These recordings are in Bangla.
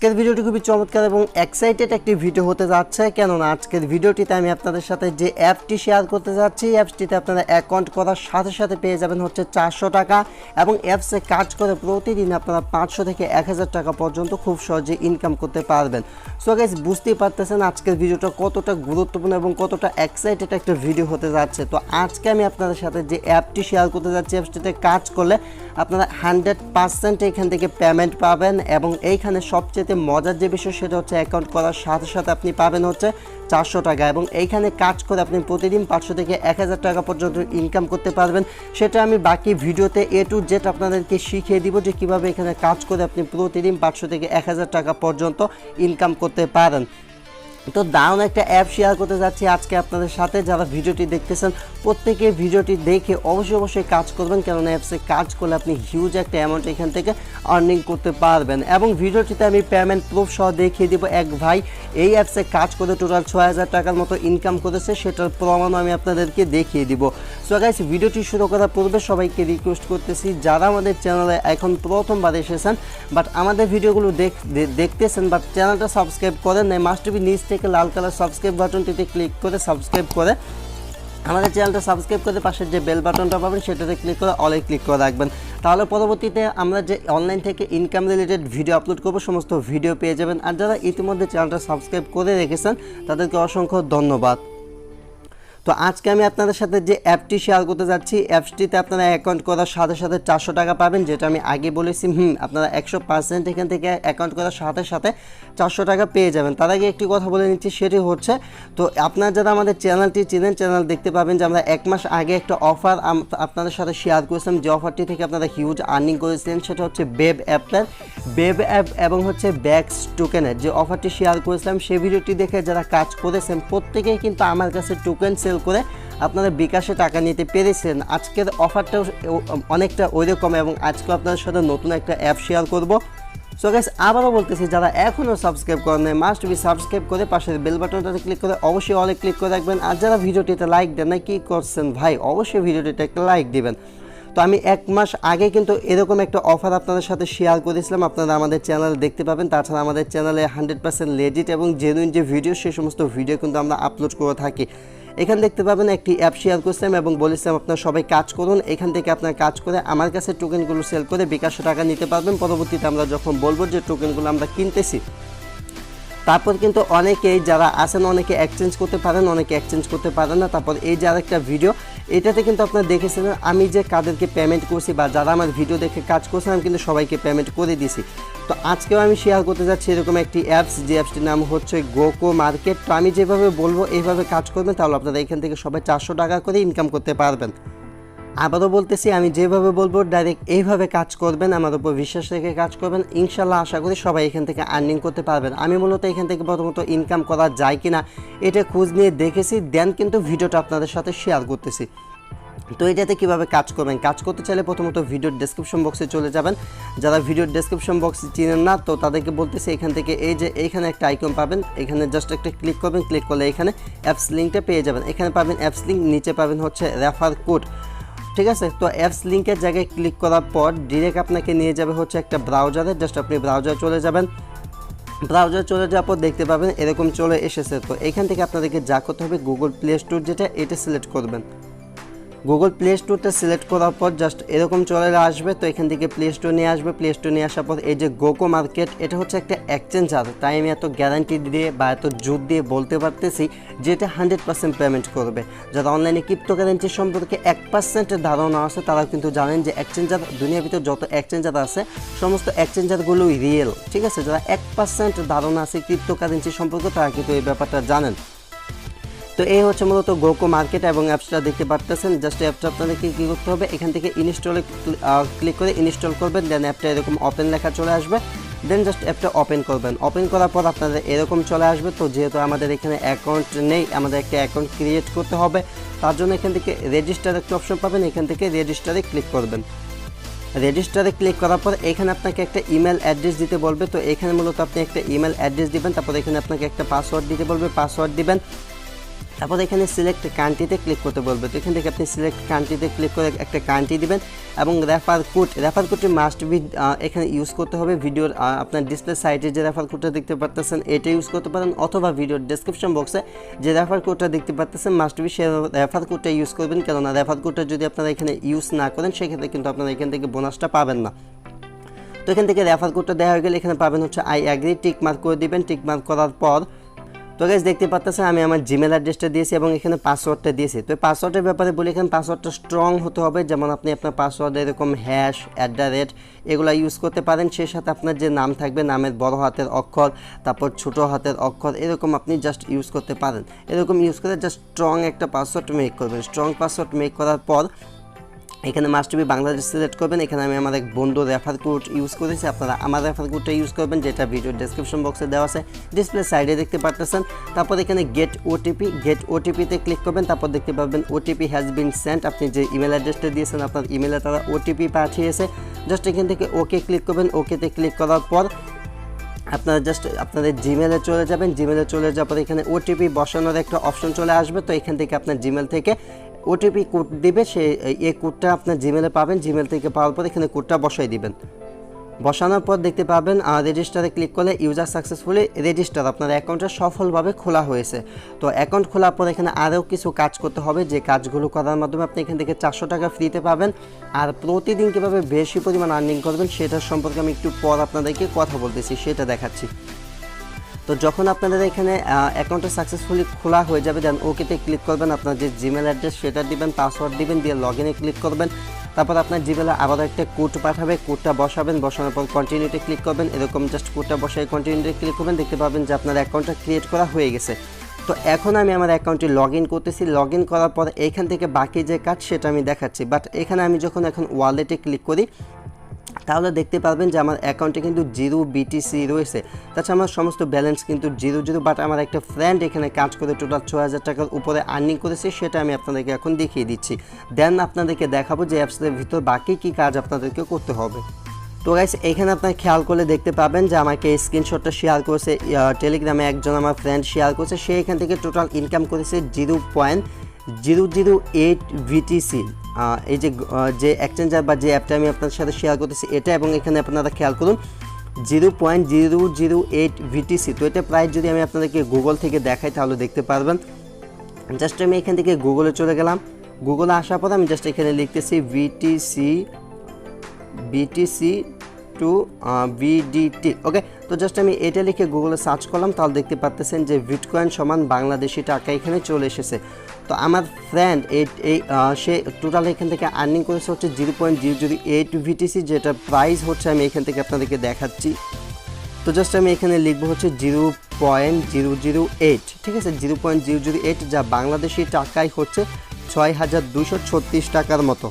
আজকের ভিডিওটি খুবই চমৎকার এবং এক্সাইটেড একটি ভিডিও হতে যাচ্ছে। কেননা আজকের ভিডিওটিতে আমি আপনাদের সাথে যে অ্যাপটি শেয়ার করতে যাচ্ছি অ্যাপসটিতে আপনারা অ্যাকাউন্ট করার সাথে সাথে পেয়ে যাবেন হচ্ছে চারশো টাকা এবং অ্যাপসে কাজ করে প্রতিদিন আপনারা পাঁচশো থেকে এক হাজার টাকা পর্যন্ত খুব সহজে ইনকাম করতে পারবেন। সো গাইজ বুঝতেই পারতেছেন আজকের ভিডিওটা কতটা গুরুত্বপূর্ণ এবং কতটা এক্সাইটেড একটা ভিডিও হতে যাচ্ছে। তো আজকে আমি আপনাদের সাথে যে অ্যাপটি শেয়ার করতে যাচ্ছি অ্যাপসটিতে কাজ করলে আপনারা হান্ড্রেড পার্সেন্ট এখান থেকে পেমেন্ট পাবেন এবং এইখানে সবচেয়ে মজার যে বিষয় সেটা হচ্ছে অ্যাকাউন্ট করার সাথে সাথে আপনি পাবেন হচ্ছে চারশো টাকা এবং এইখানে কাজ করে আপনি প্রতিদিন পাঁচশো থেকে এক হাজার টাকা পর্যন্ত ইনকাম করতে পারবেন। সেটা আমি বাকি ভিডিওতে এ টু জেড আপনাদেরকে শিখিয়ে দিব যে কীভাবে এখানে কাজ করে আপনি প্রতিদিন পাঁচশো থেকে এক হাজার টাকা পর্যন্ত ইনকাম করতে পারেন। তো দারুণ একটা অ্যাপ শেয়ার করতে যাচ্ছি আজকে আপনাদের সাথে। যারা ভিডিওটি দেখতেছেন, প্রত্যেকে ভিডিওটি দেখে অবশ্যই অবশ্যই কাজ করবেন, কেননা অ্যাপসে কাজ করলে আপনি হিউজ একটা অ্যামাউন্ট এখান থেকে আর্নিং করতে পারবেন। এবং ভিডিওটিতে আমি পেমেন্ট প্রুফ সহ দেখিয়ে দিব। এক ভাই এই অ্যাপসে কাজ করে টোটাল ছয় হাজার টাকার মতো ইনকাম করেছে, সেটার প্রমাণও আমি আপনাদেরকে দেখিয়ে দিব। সো গাইস ভিডিওটি শুরু করার পূর্বে সবাইকে রিকোয়েস্ট করতেছি, যারা আমাদের চ্যানেলে এখন প্রথমবার এসেছেন বাট আমাদের ভিডিওগুলো দেখতেছেন বাট চ্যানেলটা সাবস্ক্রাইব করেন নাই মাস্ট বি নিচ থেকে লাল কালার সাবস্ক্রাইব বাটনটিতে ক্লিক করে সাবস্ক্রাইব করে আমাদের চ্যানেলটা সাবস্ক্রাইব করে পাশের যে বেল বাটনটা পাবেন, সেটাতে ক্লিক করে অলে ক্লিক করে রাখবেন। তাহলে পরবর্তীতে আমরা যে অনলাইন থেকে ইনকাম রিলেটেড ভিডিও আপলোড করব, সমস্ত ভিডিও পেয়ে যাবেন। আর যারা ইতিমধ্যে চ্যানেলটা সাবস্ক্রাইব করে রেখেছেন, তাদেরকে অসংখ্য ধন্যবাদ। তো আজকে আমি আপনাদের সাথে যে অ্যাপটি শেয়ার করতে যাচ্ছি, অ্যাপসটিতে আপনারা অ্যাকাউন্ট করার সাথে সাথে চারশো টাকা পাবেন, যেটা আমি আগে বলেছি, হুম, আপনারা একশো পার্সেন্ট এখান থেকে অ্যাকাউন্ট করার সাথে সাথে চারশো টাকা পেয়ে যাবেন। তার আগে একটি কথা বলে নিচ্ছি, সেটি হচ্ছে, তো আপনারা যারা আমাদের চ্যানেলটি চিনেন চ্যানেল দেখতে পাবেন যে আমরা এক মাস আগে একটা অফার আপনাদের সাথে শেয়ার করেছিলাম, যে অফারটি থেকে আপনারা হিউজ আর্নিং করেছিলেন, সেটা হচ্ছে বেব অ্যাপের বেব অ্যাপ এবং হচ্ছে ব্যাক্স টোকেনের যে অফারটি শেয়ার করেছিলাম, সেই ভিডিওটি দেখে যারা কাজ করেছেন, প্রত্যেকেই কিন্তু আমার কাছে টোকেন সেল করে আপনারা বিকাশে টাকা নিতে পেরেছেন। আজকের অফারটাও অনেকটা ওইরকম এবং আজকেও আপনাদের সাথে নতুন একটা অ্যাপ শেয়ার করব। সো গাইস আবারও বলতেছি, যারা এখনও সাবস্ক্রাইব করেন নাই মাস্ট বি সাবস্ক্রাইব করে পাশের বেল বাটনটাতে ক্লিক করে অবশ্যই অলে ক্লিক করে রাখবেন। আর যারা ভিডিওটিতে লাইক দেন না কী করছেন ভাই? অবশ্যই ভিডিওটিতে একটা লাইক দিবেন। তো আমি এক মাস আগে কিন্তু এরকম একটা অফার আপনাদের সাথে শেয়ার করেছিলাম। আপনারা আমাদের চ্যানেলে দেখতে পাবেন। তাছাড়া আমাদের চ্যানেলে হান্ড্রেড পার্সেন্ট লেজিট এবং জেনুইন যে ভিডিও সেই সমস্ত ভিডিও কিন্তু আমরা আপলোড করে থাকি। এখানে দেখতে পাবেন একটি অ্যাপ শেয়ার করছিলাম এবং বলেছিলাম আপনার সবাই কাজ করুন। এখান থেকে আপনার কাজ করে আমার কাছে টোকেনগুলো সেল করে বিকাশে টাকা নিতে পারবেন। পরবর্তীতে আমরা যখন বলব যে টোকেনগুলো আমরা কিনতেছি, তারপর কিন্তু অনেকেই যারা আছেন, অনেকে এক্সচেঞ্জ করতে পারেন, অনেকে এক্সচেঞ্জ করতে পারেন না। তারপর এই যে আরেকটা ভিডিও এটাতে কিন্তু আপনারা দেখেছেন, আমি যে কাদেরকে পেমেন্ট করছি বা যারা আমার ভিডিও দেখে কাজ করছে, আমি কিন্তু সবাইকে পেমেন্ট করে দিছি। তো আজকেও আমি শেয়ার করতে যাচ্ছি এরকম একটি অ্যাপস যে অ্যাপসটির নাম হচ্ছে গোকো মার্কেট তো আমি যেভাবে বলব এইভাবে কাজ করবেন, তাহলে আপনারা এখান থেকে সবাই চারশো টাকা করে ইনকাম করতে পারবেন। আবারও বলতেছি, আমি যেভাবে বলব ডাইরেক্ট এইভাবে কাজ করবেন, আমার উপর বিশ্বাস রেখে কাজ করবেন। ইনশাল্লাহ আশা করি সবাই এখান থেকে আর্নিং করতে পারবেন। আমি মূলত এখান থেকে প্রথমত ইনকাম করা যায় কিনা, এটা খোঁজ নিয়ে দেখেছি দেন কিন্তু ভিডিওটা আপনাদের সাথে শেয়ার করতেছি। তো এটাতে কীভাবে কাজ করবেন? কাজ করতে চাইলে প্রথমত ভিডিওর ডেসক্রিপশন বক্সে চলে যাবেন। যারা ভিডিওর ডেসক্রিপশন বক্স চিনেন না, তো তাদেরকে বলতেছি, এখান থেকে এই যে এইখানে একটা আইকন পাবেন, এখানে জাস্ট একটা ক্লিক করবেন ক্লিক করলে এখানে অ্যাপস লিঙ্কটা পেয়ে যাবেন। এখানে পাবেন অ্যাপস লিঙ্ক নিচে পাবেন হচ্ছে রেফার কোড ঠিক আছে? তো অ্যাপস লিঙ্কের জায়গায় ক্লিক করার পর ডিরেক্ট আপনাকে নিয়ে যাবে হচ্ছে একটা ব্রাউজারে জাস্ট আপনি ব্রাউজার চলে যাবেন। ব্রাউজার চলে যাওয়ার পর দেখতে পাবেন এরকম চলে এসেছে। তো এখান থেকে আপনাদেরকে যা করতে হবে গুগল প্লে স্টোর যেটা, এটা সিলেক্ট করবেন। গুগল প্লে স্টোরটা সিলেক্ট করার পর জাস্ট এরকম চলে আসবে, তো এখান থেকে প্লে স্টোর নিয়ে আসবে। প্লে স্টোর নিয়ে আসার পর এই যে গোকো মার্কেট এটা হচ্ছে একটা এক্সচেঞ্জার তাই আমি এত গ্যারান্টি দিয়ে বা এত জোর দিয়ে বলতে পারতেছি যে এটা হান্ড্রেড পার্সেন্ট পেমেন্ট করবে। যারা অনলাইনে ক্রিপ্টো কারেন্সি সম্পর্কে এক পার্সেন্টের ধারণা আছে তারা কিন্তু জানেন যে এক্সচেঞ্জার দুনিয়ার ভিতরে যত এক্সচেঞ্জার আছে, সমস্ত এক্সচেঞ্জারগুলোই রিয়েল ঠিক আছে? যারা এক পার্সেন্ট ধারণা আছে ক্রিপ্টো কারেন্সি সম্পর্কে, তারা কিন্তু এই ব্যাপারটা জানেন। তো এই হচ্ছে মূলত গোকো মার্কেট এবং অ্যাপসটা দেখতে পারতেছেন। জাস্ট অ্যাপটা আপনাদেরকে কী করতে হবে? এখান থেকে ইনস্টলে ক্লিক করে ইনস্টল করবেন দেন অ্যাপটা এরকম ওপেন লেখা চলে আসবে। দেন জাস্ট অ্যাপটা ওপেন করবেন। ওপেন করার পর আপনাদের এরকম চলে আসবে। তো যেহেতু আমাদের এখানে অ্যাকাউন্ট নেই, আমাদের একটা অ্যাকাউন্ট ক্রিয়েট করতে হবে। তার জন্য এখান থেকে রেজিস্টার একটা অপশন পাবেন। এখান থেকে রেজিস্টারে ক্লিক করবেন। রেজিস্টারে ক্লিক করার পর এখানে আপনাকে একটা ইমেল অ্যাড্রেস দিতে বলবে। তো এখানে মূলত আপনি একটা ইমেল অ্যাড্রেস দিবেন, তারপর এখানে আপনাকে একটা পাসওয়ার্ড দিতে বলবে। পাসওয়ার্ড দিবেন। তারপর এখানে সিলেক্ট কান্ট্রিতে ক্লিক করতে বলবে। তো এখান থেকে আপনি সিলেক্ট কান্ট্রিতে ক্লিক করে একটা কান্ট্রি দিবেন এবং রেফার কোড রেফার কোডটি মাস্ট বি এখানে ইউজ করতে হবে। ভিডিওর আপনার ডিসপ্লে সাইটে যে রেফার কোডটা দেখতে পারতেছেন, এটা ইউজ করতে পারেন অথবা ভিডিওর ডেসক্রিপশন বক্সে যে রেফার কোডটা দেখতে পারতেছেন মাস্ট বি সে রেফার কোডটা ইউজ করবেন। কেননা রেফার কোডটা যদি আপনারা এখানে ইউজ না করেন, সেক্ষেত্রে কিন্তু আপনারা এখান থেকে বোনাসটা পাবেন না। তো এখান থেকে রেফার কোডটা দেওয়া হয়ে গেলে এখানে পাবেন হচ্ছে আই অ্যাগ্রি টিক মার্ক করে দিবেন। টিক মার্ক করার পর তো গাইজ দেখতে পাচ্ছেন আমি আমার জিমেল অ্যাড্রেসটা দিয়েছি এবং এখানে পাসওয়ার্ডটা দিয়েছি। তো পাসওয়ার্ডের ব্যাপারে বলি, এখানে পাসওয়ার্ডটা স্ট্রং হতে হবে। যেমন আপনি আপনার পাসওয়ার্ড এরকম হ্যাশ অ্যাট দ্য রেট এগুলো ইউজ করতে পারেন। সেই সাথে আপনার যে নাম থাকবে, নামের বড় হাতের অক্ষর, তারপর ছোট হাতের অক্ষর, এরকম আপনি জাস্ট ইউজ করতে পারেন। এরকম ইউজ করে জাস্ট স্ট্রং একটা পাসওয়ার্ড মেক করবেন। স্ট্রং পাসওয়ার্ড মেক করার পর এখানে মাস্ট বি বাংলাদেশ সিলেক্ট করবেন। এখানে আমি আমার এক বন্ধু রেফার কোড ইউজ করেছি। আপনারা আমার রেফার কোডটা ইউজ করবেন, যেটা ভিডিও ডেসক্রিপশন বক্সে দেওয়া আছে। ডিসপ্লে সাইডে দেখতে পারতেছেন। তারপর এখানে গেট ওটিপি গেট ওটিপিতে ক্লিক করবেন। তারপর দেখতে পাবেন ওটিপি হ্যাজ বিন সেন্ট আপনি যে ইমেল অ্যাড্রেসটা দিয়েছেন, আপনার ইমেলে তারা ওটিপি পাঠিয়েছে। জাস্ট এখান থেকে ওকে ক্লিক করবেন। ওকেতে ক্লিক করার পর আপনারা জাস্ট আপনাদের জিমেলে চলে যাবেন। জিমেলে চলে যাওয়ার পর এখানে ওটিপি বসানোর একটা অপশন চলে আসবে। তো এখান থেকে আপনার জিমেল থেকে ওটিপি কোড দিবে, সে এই কোডটা আপনার জিমেলে পাবেন। জিমেল থেকে পাওয়ার পর এখানে কোডটা বসাই দিবেন। বসানোর পর দেখতে পাবেন রেজিস্টারে ক্লিক করলে ইউজার সাকসেসফুলি রেজিস্টার আপনার অ্যাকাউন্টটা সফলভাবে খোলা হয়েছে। তো অ্যাকাউন্ট খোলার পর এখানে আরও কিছু কাজ করতে হবে। যে কাজগুলো করার মাধ্যমে আপনি এখান থেকে চারশো টাকা ফ্রিতে পাবেন। আর প্রতিদিন কীভাবে বেশি পরিমাণ আর্নিং করবেন, সেটার সম্পর্কে আমি একটু পর আপনাদেরকে কথা বলতেছি, সেটা দেখাচ্ছি। তো যখন আপনাদের এখানে অ্যাকাউন্টটা সাকসেসফুলি খোলা হয়ে যাবে দেন ওকেতে ক্লিক করবেন আপনার যে জিমেল অ্যাড্রেস সেটা দিবেন পাসওয়ার্ড দিবেন, দিয়ে লগ ক্লিক করবেন। তারপর আপনার জিমেলে আবার একটা কোড পাঠাবে কোডটা বসাবেন, বসানোর পর কন্টিনিউতে ক্লিক করবেন। এরকম জাস্ট কোডটা বসাই কন্টিনিউতে ক্লিক করবেন, দেখতে পাবেন যে আপনার অ্যাকাউন্টটা ক্রিয়েট করা হয়ে গেছে। তো এখন আমি আমার অ্যাকাউন্টে লগ ইন করতেছি। লগ ইন করার পর এখান থেকে বাকি যে কাজ, সেটা আমি দেখাচ্ছি। বাট এখানে আমি যখন এখন ওয়ালেটে ক্লিক করি তাহলে দেখতে পারবেন যে আমার অ্যাকাউন্টে কিন্তু জিরো বিটিসি রয়েছে। তাছাড়া আমার সমস্ত ব্যালেন্স কিন্তু জিরো জিরো বাট আমার একটা ফ্রেন্ড এখানে কাজ করে টোটাল ছ হাজার টাকার উপরে আর্নিং করেছে, সেটা আমি আপনাদেরকে এখন দেখিয়ে দিচ্ছি। দেন আপনাদেরকে দেখাবো যে অ্যাপসের ভিতর বাকি কী কাজ আপনাদেরকে করতে হবে। তো গাইস এখানে আপনার খেয়াল করলে দেখতে পাবেন যে আমাকে স্ক্রিনশটটা শেয়ার করেছে টেলিগ্রামে একজন আমার ফ্রেন্ড শেয়ার করেছে, সে এখান থেকে টোটাল ইনকাম করেছে zero point zero zero eight VTC এই যে যে এক্সচেঞ্জার বা যে অ্যাপটা আমি আপনার সাথে শেয়ার করতেছি, এটা এবং এখানে আপনারা খেয়াল করুন zero point zero zero eight VTC তো এটা প্রায় যদি আমি আপনাদেরকে গুগল থেকে দেখাই, তাহলে দেখতে পারবেন। জাস্ট আমি এখান থেকে গুগলে চলে গেলাম। গুগলে আসার পর আমি জাস্ট এখানে লিখতেছি VTC BTC to VDT okay তো জাস্ট আমি এটা লিখে গুগলে সার্চ করলাম, তাহলে দেখতে পাচ্তেছেন যে বিটকয়েন সমান বাংলাদেশি টাকা এখানে চলে এসেছে। তো আমার ফ্রেন্ড এই সে টোটাল এখান থেকে আর্নিং করেছে হচ্ছে zero point zero zero eight VTC যেটা প্রাইস হচ্ছে, আমি এখান থেকে আপনাদেরকে দেখাচ্ছি। তো জাস্ট আমি এখানে লিখব হচ্ছে zero point zero zero eight ঠিক আছে? Zero point zero zero eight যা বাংলাদেশি টাকায় হচ্ছে, ছয় হাজার দুশো ছত্রিশ টাকার মতো।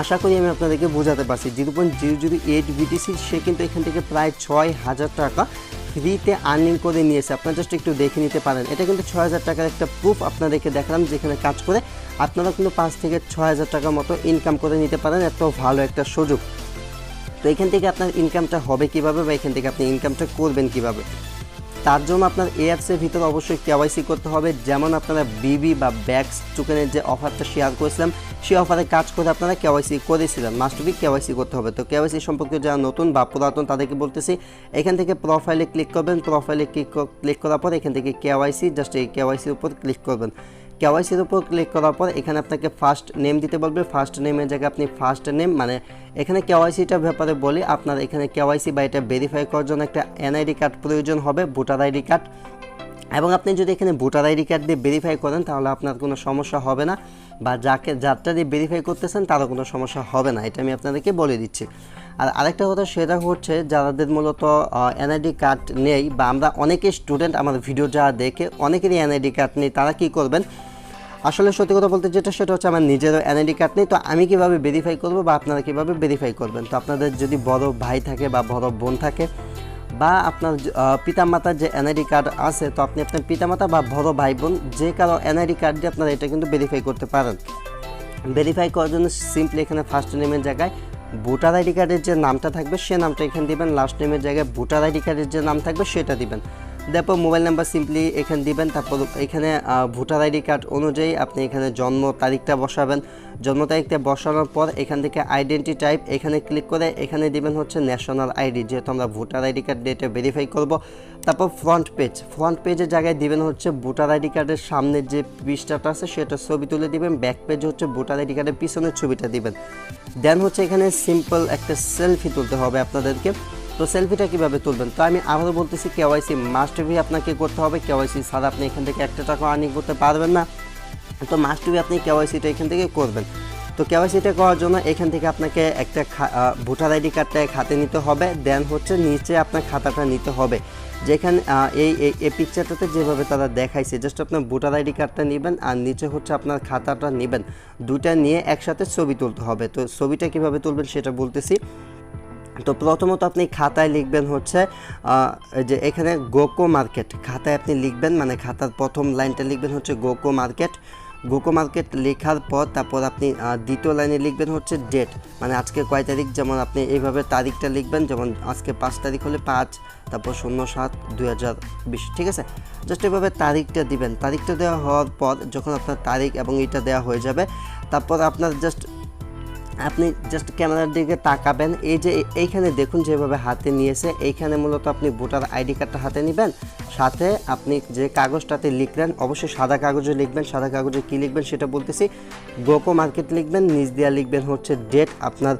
আশা করি আমি আপনাদেরকে বোঝাতে পারছি। Zero point zero zero eight BTC সে কিন্তু এখান থেকে প্রায় ছয় হাজার টাকা ফ্রিতে আর্নিং করে নিয়েছে আপনারা জাস্ট একটু দেখে নিতে পারেন। এটা কিন্তু ছয় হাজার টাকার একটা প্রুফ আপনাদেরকে দেখালাম যেখানে কাজ করে। আপনারা কিন্তু পাঁচ থেকে ছয় হাজার টাকার মতো ইনকাম করে নিতে পারেন, এত ভালো একটা সুযোগ। তো এখান থেকে আপনার ইনকামটা হবে কীভাবে বা এখান থেকে আপনি ইনকামটা করবেন কীভাবে? তার জন্য আপনার এই অ্যাপসের ভিতরে অবশ্যই কেওয়াইসি করতে হবে। যেমন আপনারা বিবি বা ব্যাগস টোকেনের যে অফারটা শেয়ার করেছিলাম, সেই অফারে কাজ করে আপনারা কেওয়াইসি করেছিলেন। মাস্টবি কেওয়াইসি করতে হবে। তো কেওয়াইসি সম্পর্কে যারা নতুন বা পুরাতন তাদেরকে বলতেছি, এখান থেকে প্রোফাইলে ক্লিক করবেন। প্রোফাইলে ক্লিক ক্লিক করার পর এখান থেকে কেওয়াইসি জাস্ট এই কেওয়াইসির উপর ক্লিক করবেন। কেওয়াইসির উপর ক্লিক করার পর এখানে আপনাকে ফার্স্ট নেম দিতে বলবে। ফার্স্ট নেমের জায়গায় আপনি ফার্স্ট নেম মানে এখানে কেওয়াইসিটার ব্যাপারে বলি, আপনার এখানে কেওয়াইসি বা এটা ভেরিফাই করার জন্য একটা এনআইডি কার্ড প্রয়োজন হবে, ভোটার আইডি কার্ড এবং আপনি যদি এখানে ভোটার আইডি কার্ড দিয়ে ভেরিফাই করেন, তাহলে আপনার কোনো সমস্যা হবে না। বা যাকে, যারটা দিয়ে ভেরিফাই করতেছেন, তারও কোনো সমস্যা হবে না। এটা আমি আপনাদেরকে বলে দিচ্ছি। আর আরেকটা কথা সেটা হচ্ছে যাদের মূলত এনআইডি কার্ড নেই, বা আমরা অনেকে স্টুডেন্ট আমার ভিডিও যারা দেখে, অনেকেরই এনআইডি কার্ড নেই, তারা কি করবেন? আসলে সত্যি কথা বলতে যেটা, সেটা হচ্ছে আমার নিজেরও এনআইডি কার্ড নেই, তো আমি কীভাবে ভেরিফাই করব বা আপনারা কীভাবে ভেরিফাই করবেন? তো আপনাদের যদি বড় ভাই থাকে বা বড় বোন থাকে বা আপনার পিতামাতার যে এনআইডি কার্ড আছে, তো আপনি আপনার পিতামাতা বা বড় ভাই বোন যে কারও এনআইডি কার্ড দিয়ে আপনারা এটা কিন্তু ভেরিফাই করতে পারেন। ভেরিফাই করার জন্য সিম্পলি এখানে ফার্স্ট নেমের জায়গায় ভোটার আইডি কার্ডের যে নামটা থাকবে, সে নামটা এখানে দিবেন লাস্ট নেমের জায়গায় ভোটার আইডি কার্ডের যে নাম থাকবে, সেটা দিবেন। তারপর মোবাইল নাম্বার সিম্পলি এখানে দিবেন, তারপর এখানে ভোটার আইডি কার্ড অনুযায়ী আপনি এখানে জন্ম তারিখটা বসাবেন। জন্ম তারিখটা বসানোর পর এখান থেকে আইডেন্টি টাইপ এখানে ক্লিক করে এখানে দিবেন হচ্ছে ন্যাশনাল আইডি যেহেতু আমরা ভোটার আইডি কার্ড ডেটে ভেরিফাই করব। তারপর ফ্রন্ট পেজ ফ্রন্ট পেজের জায়গায় দিবেন হচ্ছে ভোটার আইডি কার্ডের সামনের যে পৃষ্ঠাটা আছে, সেটা ছবি তুলে দিবেন। ব্যাক পেজ হচ্ছে ভোটার আইডি কার্ডের পিছনের ছবিটা দিবেন। দেন হচ্ছে এখানে সিম্পল একটা সেলফি তুলতে হবে আপনাদেরকে। তো সেলফিটা কীভাবে তুলবেন? তো আমি আবারও বলতেছি কেওয়াইসি মাস্ট বি আপনাকে করতে হবে। কেওয়াইসি ছাড়া আপনি এখান থেকে একটা টাকা আর্নিং করতে পারবেন না। তো মাস্ট বি আপনি কেওয়াইসিটা এখান থেকে করবেন। তো কেওয়াইসিটা করার জন্য এখান থেকে আপনাকে একটা ভোটার আইডি কার্ডটা হাতে নিতে হবে। দেন হচ্ছে নিচে আপনার খাতাটা নিতে হবে। যেখানে এই, এই- পিকচারটাতে যেভাবে তারা দেখাইছে জাস্ট আপনার ভোটার আইডি কার্ডটা নেবেন আর নিচে হচ্ছে আপনার খাতাটা নেবেন। দুইটা নিয়ে একসাথে ছবি তুলতে হবে। তো ছবিটা কীভাবে তুলবেন সেটা বলতেছি। তো প্রথমত আপনি খাতায় লিখবেন হচ্ছে যে এখানে গোকো মার্কেট খাতায় আপনি লিখবেন মানে খাতার প্রথম লাইনটা লিখবেন হচ্ছে গোকো মার্কেট গোকো মার্কেট লেখার পর তারপর আপনি দ্বিতীয় লাইনে লিখবেন হচ্ছে ডেট মানে আজকে কয় তারিখ, যেমন আপনি এইভাবে তারিখটা লিখবেন, যেমন আজকে পাঁচ তারিখ হলে পাঁচ, তারপর শূন্য সাত দুই হাজার বিশ, ঠিক আছে? জাস্ট এভাবে তারিখটা দিবেন। তারিখটা দেওয়া হওয়ার পর যখন আপনার তারিখ এবং এটা দেওয়া হয়ে যাবে, তারপর আপনার জাস্ট আপনি জাস্ট ক্যামেরার দিকে তাকাবেন। এই যে এইখানে দেখুন যেভাবে হাতে নিয়েছে। এইখানে মূলত আপনি ভোটার আইডি কার্ডটা হাতে নেবেন। সাথে আপনি যে কাগজটাতে লিখলেন, অবশ্যই সাদা কাগজে লিখবেন। সাদা কাগজে কী লিখবেন সেটা বলতেছি। গোকো মার্কেট লিখবেন, নিচ দিয়া লিখবেন হচ্ছে ডেট আপনার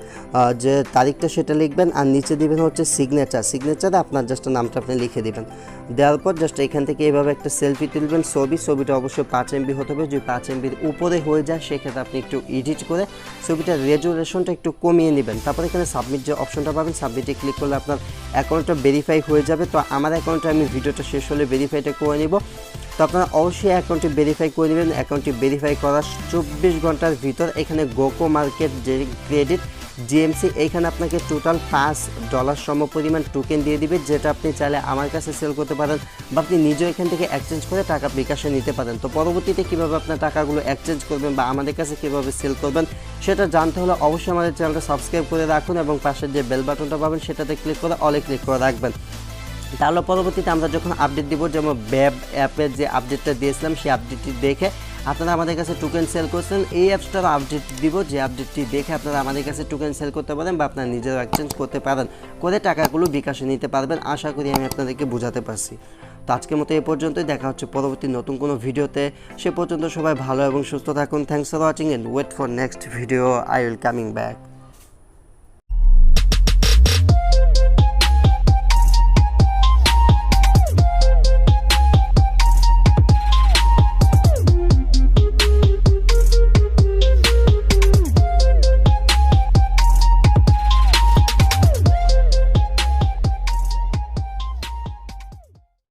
যে তারিখটা সেটা লিখবেন, আর নিচে দিবেন হচ্ছে সিগনেচার সিগনেচারে আপনার জাস্ট নামটা আপনি লিখে দিবেন। দেওয়ার পর জাস্ট এখান থেকে এইভাবে একটা সেলফি তুলবেন ছবি। ছবিটা অবশ্যই পাঁচ এমবি হতে হবে। যদি পাঁচ এমবির উপরে হয়ে যায়, সেক্ষেত্রে আপনি একটু এডিট করে ছবিটার রেজুলেশনটা একটু কমিয়ে নেবেন। তারপর এখানে সাবমিট যে অপশনটা পাবেন সাবমিটে ক্লিক করলে আপনার অ্যাকাউন্টটা ভেরিফাই হয়ে যাবে। তো আমার অ্যাকাউন্টে আমি ভিডিওটা শেষ হলে ভেরিফাইটা করে নিব। তো আপনারা অবশ্যই অ্যাকাউন্টটি ভেরিফাই করে নেবেন। অ্যাকাউন্টটি ভেরিফাই করার চব্বিশ ঘণ্টার ভিতর এখানে গোকো মার্কেট যে ক্রেডিট জিএমসি এইখানে আপনাকে টোটাল পাঁচ ডলার সম পরিমাণ টোকেন দিয়ে দিবে, যেটা আপনি চাইলে আমার কাছে সেল করতে পারেন বা আপনি নিজেও এখান থেকে এক্সচেঞ্জ করে টাকা বিকাশে নিতে পারেন। তো পরবর্তীতে কীভাবে আপনার টাকাগুলো এক্সচেঞ্জ করবেন বা আমাদের কাছে কীভাবে সেল করবেন, সেটা জানতে হলে অবশ্যই আমাদের চ্যানেলটা সাবস্ক্রাইব করে রাখুন এবং পাশের যে বেল বাটনটা পাবেন, সেটাতে ক্লিক করে অলে ক্লিক করে রাখবেন। তাহলে পরবর্তীতে আমরা যখন আপডেট দিব, যেমন ব্যাব অ্যাপের যে আপডেটটা দিয়েছিলাম, সেই আপডেটটি দেখে আপনারা আমাদের কাছে টোকেন সেল করছেন, এই অ্যাপসটার আপডেট দিব। যে আপডেটটি দেখে আপনারা আমাদের কাছে টোকেন সেল করতে পারেন বা আপনারা নিজেরা এক্সচেঞ্জ করতে পারেন, করে টাকাগুলো বিকাশে নিতে পারবেন। আশা করি আমি আপনাদেরকে বোঝাতে পারছি। তো আজকের মতো এ পর্যন্তই, দেখা হচ্ছে পরবর্তী নতুন কোনো ভিডিওতে। সে পর্যন্ত সবাই ভালো এবং সুস্থ থাকুন। Thanks for watching and wait for next video I will coming back